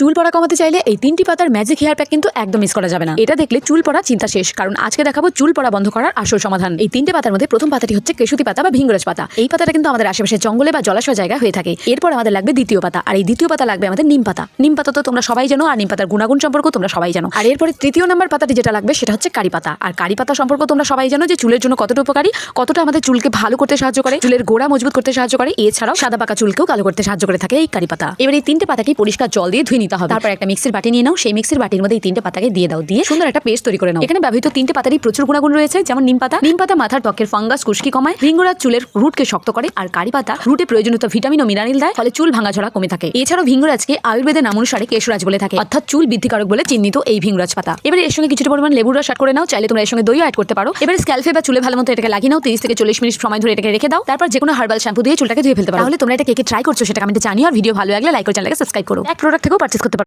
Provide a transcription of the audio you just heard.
চুল পড়া কমাতে চাইলে এই তিনটি পাতার ম্যাজিক হেয়ার প্যাক কিন্তু একদম মিস করা যাবে না। এটা দেখলে চুল পড়া চিন্তা শেষ, কারণ আজকে দেখাবো চুল পড়া বন্ধ করার আসল সমাধান। এই তিনটে পাতার মধ্যে প্রথম পাতাটি হচ্ছে কেশুতি পাতা বা ভিঙ্গরাজ পাতা। এই পাতাটা কিন্তু আমাদের আশেপাশে জঙ্গলে বা জলাশয় জায়গা হয়ে থাকে। এরপর আমাদের লাগবে দ্বিতীয় পাতা, আর এই দ্বিতীয় পাতা লাগবে আমাদের নিম পাতা। নিম পাতা তো তোমরা সবাই জানো, আর নিম পাতার গুণাগুণ সম্পর্ক তোমরা সবাই জানো। আর এরপরে তৃতীয় নাম্বার পাতাটি যেটা লাগবে সেটা হচ্ছে কারি পাতা। আর কারি পাতা সম্পর্ক তোমরা সবাই জানো যে চুলের জন্য কতটা উপকারী, কতটা আমাদের চুলকে ভালো করতে সাহায্য করে, চুলের গোড়া মজবুত করতে সাহায্য করে। এছাড়াও সাদা পাকা চুলকেও কালো করতে সাহায্য করে থাকে এই কারি পাতা। এবার এই তিনটে পাতাকে পরিষ্কার জল দিয়ে ধুয়ে নিতে হবে। তারপর একটা মিক্সির বাটি নিয়ে নাও সেই মিক্সির বাটির মধ্যে এই তিনটে পাতাকে দিয়ে দাও। দিয়ে সুন্দর একটা পেস্ট তৈরি করে নাও। এখানে ব্যবহৃত তিনটে পাতারই প্রচুর গুণাগুণ রয়েছে যেমন নিম পাতা। নিম পাতা মাথার ত্বকের ফাঙ্গাস কুশকি কমায় ভিঙ্গরাজ চুলের রুটকে শক্ত করে আর কারি পাতা রুটে প্রয়োজনীয় ভিটামিন ও মিনারেল দেয় ফলে চুল ভাঙাঝরা কমে থাকে। এছাড়াও ভিঙ্গরাজকে আয়ুর্বেদের নাম অনুসারে কেশরাজ বলে থাকে অর্থাৎ চুল বৃদ্ধিকারক বলে চিহ্নিত এই ভিঙ্গরাজ পাতা। এবার এর সঙ্গে কিছুটা পরিমাণ লেবুর রস অ্যাড করে নাও চাইলে তোমরা এর সঙ্গে দইও অ্যাড করতে পারো। এবার স্ক্যালফে বা চুলে ভালো মতো এটাকে লাগিয়ে নাও তিরিশ থেকে চল্লিশ মিনিট সময় ধরে এটাকে রেখে দাও। তারপর যে কোনো হার্বাল শ্যাম্পু দিয়ে চুলটাকে ধুয়ে ফেলতে পারো। তাহলে তোমরা এটা কে ট্রাই করছ সেটা কমেন্টে জানিও আর ভিডিও ভালো লাগলে লাইক করে চ্যানেলকে সাবস্ক্রাইব করো। এক প্রোডাক্ট থেকেও পার্চেস করতে পারো